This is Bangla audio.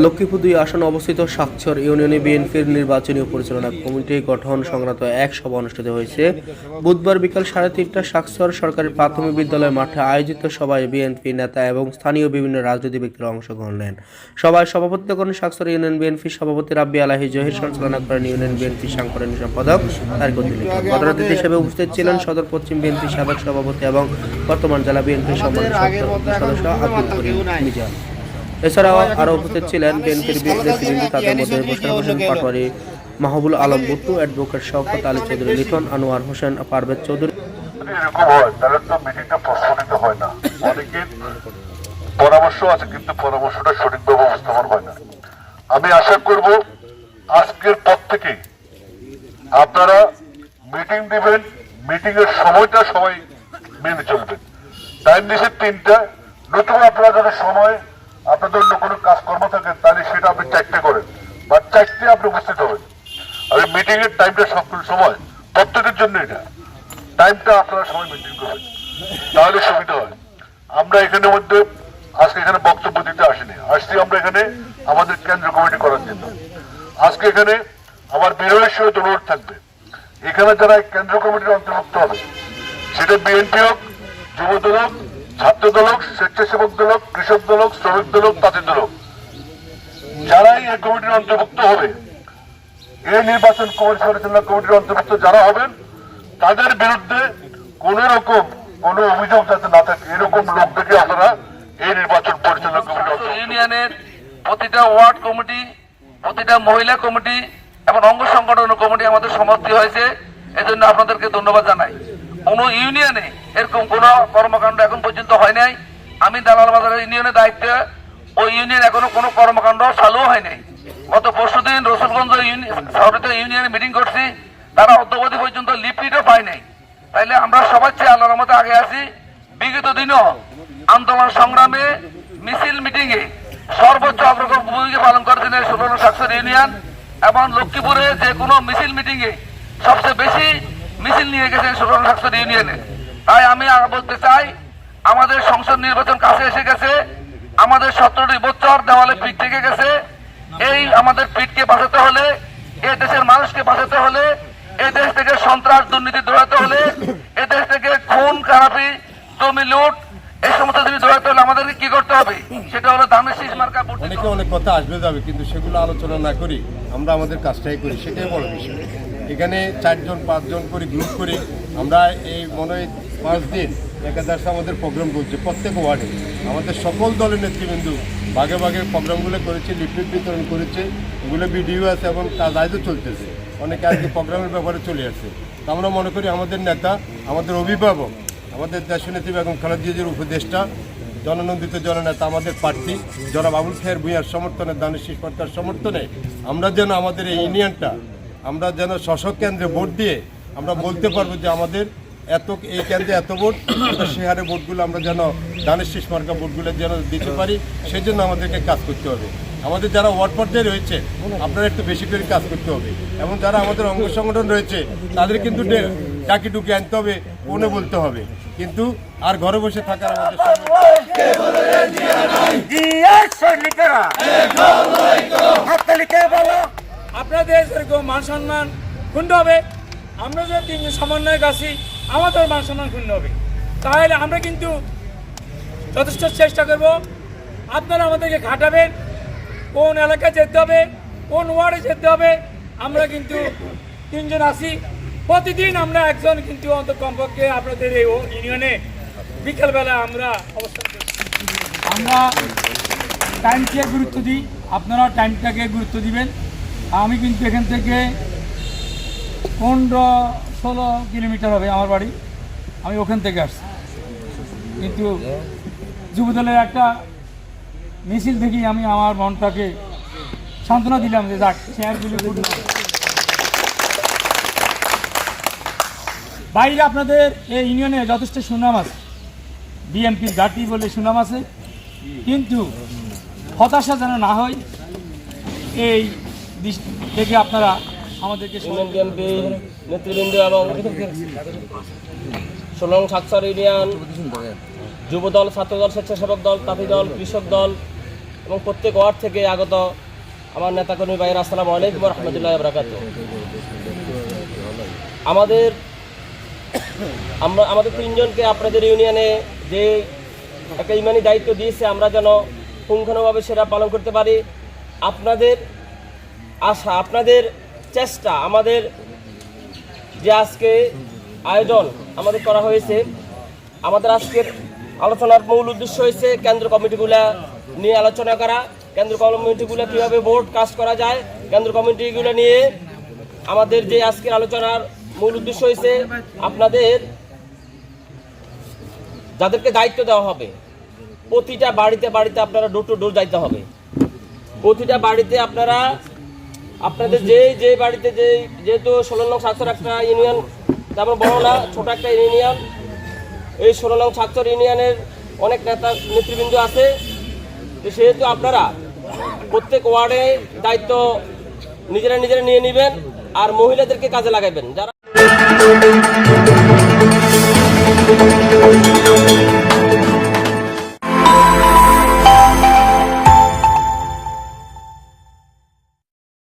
লক্ষ্মীপুর দুই আসনে অবস্থিত সাক্ষর ইউনিয়নে বিএনপির নির্বাচনী পরিচালনা কমিটি গঠন সংক্রান্ত এক সভা অনুষ্ঠিত হয়েছে। বুধবার বিকাল সাড়ে তিনটা সাক্ষর সরকারি প্রাথমিক বিদ্যালয় মাঠে আয়োজিত সভায় বিএনপি নেতা এবং স্থানীয় বিভিন্ন রাজনৈতিক ব্যক্তিরা অংশগ্রহণ নেন। সভায় সভাপতিত্ব করেন সাক্ষর ইউনিয়ন বিএনপি সভাপতি রাব্বি আলাহি জহির, সঞ্চালনা করেন ইউনিয়ন বিএনপি সাংগঠনিক সম্পাদক তারিক উদ্দিন লিটন। প্রধান অতিথি হিসেবে উপস্থিত ছিলেন সদর পশ্চিম বিএনপি সাবেক সভাপতি এবং বর্তমান জেলা বিএনপি সম্মানিত সদস্য আব্দুল করিম মিজান। এছাড়াও আরও উপস্থিত ছিলেন বিএনপির নেতৃবৃন্দ তাদের মধ্যে পাটোয়ারি মাহবুল আলম বুট্টু অ্যাডভোকেট শওকত আলী চৌধুরী, লিটন আনোয়ার হোসেন পারভেজ চৌধুরী। এরকম হয় তাহলে তো মিটিংটা হয় না পরামর্শ আছে কিন্তু পরামর্শটা সঠিকভাবে হয় না আমি আশা আজকের পর থেকে আপনারা মিটিং দিবেন সময়টা সবাই মেনে চলবেন। টাইম দিছে তিনটা নতুন আপনারা যদি সময় আপনাদের অন্য কোনো কাজকর্ম থাকে, তাহলে সেটা আপনি চারটে করেন। বা চারটে আপনি উপস্থিত হবেন। আর মিটিং এর টাইমটা সকল সময়, প্রত্যেকের জন্য এটা। টাইমটা আপনারা সময় মেনটেন করবেন। তাহলে সুবিধা হয়। আমরা এখানে মধ্যে, আজকে এখানে বক্তব্য দিতে আসিনি। আসছি আমরা এখানে আমাদের কেন্দ্র কমিটি করার জন্য। আজকে এখানে আমার বিরোধের সহিত অনুরোধ থাকবে। এখানে যারা কেন্দ্র কমিটির অন্তর্ভুক্ত হবে, সেটা বিএনপি হোক যুব দল হোক ছাত্র দল হোক স্বেচ্ছাসেবক দল হোক কৃষক দল হোক শ্রমিক দল হোক তাঁতের দল হোক যারাই এই কমিটির অন্তর্ভুক্ত হবে এই নির্বাচন পরিচালনা কমিটির অন্তর্ভুক্ত যারা হবেন তাদের বিরুদ্ধে কোন রকম কোন অভিযোগ যাতে না থাকে এরকম লোকদেরকে আপনারা এই নির্বাচন পরিচালনা কমিটি ইউনিয়নের প্রতিটা ওয়ার্ড কমিটি প্রতিটা মহিলা কমিটি এবং অঙ্গ সংগঠন কমিটি আমাদের সমাপ্তি হয়েছে। এজন্য আপনাদেরকে ধন্যবাদ জানাই। কোন ইউনিয়নে এরকম কোন কর্মকাণ্ড এখন পর্যন্ত হয় নাই। আমি দালাল বাজারের ইউনিয়নের দায়িত্বে, ওই ইউনিয়ন এখনও কোনো কর্মকাণ্ড চালু হয় নাই। গত পরশুদিন রসুলগঞ্জ শহরেতে ইউনিয়নে মিটিং করছি। তারা অদ্যবধি পর্যন্ত লিপিটও পায় নাই। তাইলে আমরা সবার চেয়ে আল্লাহর মতো আগে আছি। বিগত দিনও আন্দোলন সংগ্রামে মিছিল মিটিং এ সর্বোচ্চ অগ্রগণ ভূমিকা পালন করেছেন এই ষোলো সাক্ষর ইউনিয়ন এবং লক্ষ্মীপুরে যে কোনো মিছিল মিটিং এ সবচেয়ে বেশি মিছিল নিয়ে গেছেন ষোলো সাক্ষর ইউনিয়নে। তাই আমি আর বলতে চাই, আমাদের সংসদ নির্বাচন কাছে এসে গেছে, আমাদের সতেরোটি বছর দেওয়ালে পিঠ থেকে গেছে। এই আমাদের পিঠকে বাঁচাতে হলে, এ দেশের মানুষকে বাঁচাতে হলে, এ দেশ থেকে সন্ত্রাস, দুর্নীতি দৌড়াতে হলে, এ দেশ থেকে খুন, খারাপি, জমি লুট এই সমস্ত জিনিস দৌড়াতে হলে আমাদেরকে কি করতে হবে? সেটা হলো ধানের শীষ মার্কা অনেকে অনেক কথা আসবে যাবে, কিন্তু সেগুলো আলোচনা না করি, আমরা আমাদের কাজটাই করি, সেটাই বড় বিষয়। এখানে চারজন, পাঁচজন করে গ্রুপ করে আমরা এই মনে পাঁচ দিন একাদশে আমাদের প্রোগ্রাম করছে, প্রত্যেক ওয়ার্ডে। আমাদের সকল দলের নেতৃবৃন্দ ভাগে ভাগে প্রোগ্রামগুলো করেছে লিফলেট বিতরণ করেছে এগুলো ভিডিও আছে এবং কাজ আজও চলতেছে। অনেকে আজকে প্রোগ্রামের ব্যাপারে চলে আসছে। তো আমরা মনে করি আমাদের নেতা, আমাদের অভিভাবক, আমাদের দেশ দেশনেত্রী বেগম খালেদিয়াজির উপদেষ্টা, জননন্দিত জননেতা, আমাদের প্রার্থী, জনাব আবুল খের ভূঁইয়ার সমর্থনে দানের শীষ সরকার সমর্থনে, আমরা যেন আমাদের এই ইউনিয়নটা, আমরা যেন শাসক কেন্দ্রে ভোট দিয়ে আমরা বলতে পারব যে আমাদের এত, এই কেন্দ্রে এত ভোট সে হারে ভোটগুলো আমরা যেন দানের শীষ মার্কা ভোটগুলো যেন দিতে পারি সেই জন্য আমাদেরকে কাজ করতে হবে। আমাদের যারা ওয়ার্ড পর্যায়ে রয়েছে, আপনারা একটু বেশি করে কাজ করতে হবে। এবং যারা আমাদের অঙ্গ সংগঠন রয়েছে, তাদের কিন্তু ডাকি ডুকি আনতে হবে, ফোনে বলতে হবে। কিন্তু আর ঘরে বসে থাকার আমাদের আপনাদের মান সম্মান ক্ষুণ্ণ হবে। আমরা যে তিনজন সমন্বয়ক আছি আমাদের মান সম্মান ক্ষুণ্ণ হবে। তাহলে আমরা কিন্তু যথেষ্ট চেষ্টা করব। আপনারা আমাদেরকে ঘাটাবেন কোন এলাকায় যেতে হবে, কোন ওয়ার্ডে যেতে হবে, আমরা কিন্তু তিনজন আছি। প্রতিদিন আমরা একজন কিন্তু অন্তত কমপক্ষে আপনাদের এই ইউনিয়নে বিকেলবেলা আমরা অবস্থান আমরা টাইমকে গুরুত্ব দিই। আপনারা টাইমটাকে গুরুত্ব দিবেন। আমি কিন্তু এখান থেকে পনেরো ষোলো কিলোমিটার হবে আমার বাড়ি। আমি ওখান থেকে আসছি। কিন্তু যুবদলের একটা মিছিল থেকেই আমি আমার মনটাকে সান্ত্বনা দিলাম যে যাক চেয়ারগুলি বাইরে আপনাদের এই ইউনিয়নে যথেষ্ট সুনাম আছে। বিএমপির ঘাটি বলে সুনাম আছে। কিন্তু হতাশা যেন না হয়, এই দিক থেকে আপনারা ইউনিয়ন বিএনপি নেতৃবৃন্দ এবং সোলং সাকসার ইউনিয়ন, যুবদল, ছাত্রদল, স্বেচ্ছাসেবক দল, তাঁতি দল, কৃষক দল এবং প্রত্যেক ওয়ার্ড থেকে আগত আমার নেতাকর্মী ভাইয়ের, আসসালামু আলাইকুম রহমতুল্লাহ বরাকাত আমাদের, আমরা, আমাদের তিনজনকে আপনাদের ইউনিয়নে যে একটা ইমানি দায়িত্ব দিয়েছে, আমরা যেন পুঙ্খানুভাবে সেটা পালন করতে পারি। আপনাদের আশা, আপনাদের চেষ্টা, আমাদের যে আজকে আয়োজন আমাদের করা হয়েছে, আমাদের আজকের আলোচনার মূল উদ্দেশ্য হয়েছে কেন্দ্র কমিটিগুলা নিয়ে আলোচনা করা, কেন্দ্র কমিটিগুলো কীভাবে ভোট কাজ করা যায়, কেন্দ্র কমিটিগুলো নিয়ে আমাদের যে আজকের আলোচনার মূল উদ্দেশ্য হয়েছে, আপনাদের যাদেরকে দায়িত্ব দেওয়া হবে, প্রতিটা বাড়িতে বাড়িতে আপনারা ডোর টু ডোর যাইতে হবে। প্রতিটা বাড়িতে আপনারা আপনাদের যে যে বাড়িতে যে, যেহেতু ষোলো নং সাতশোর একটা ইউনিয়ন তেমন বড় না, ছোট একটা ইউনিয়ন, এই ষোলো নং সাতশোর ইউনিয়নের অনেক নেতা নেতৃবৃন্দ আছে। সেহেতু আপনারা প্রত্যেক ওয়ার্ডে দায়িত্ব নিজেরা নিজেরা নিয়ে নেবেন আর মহিলাদেরকে কাজে লাগাবেন। যারা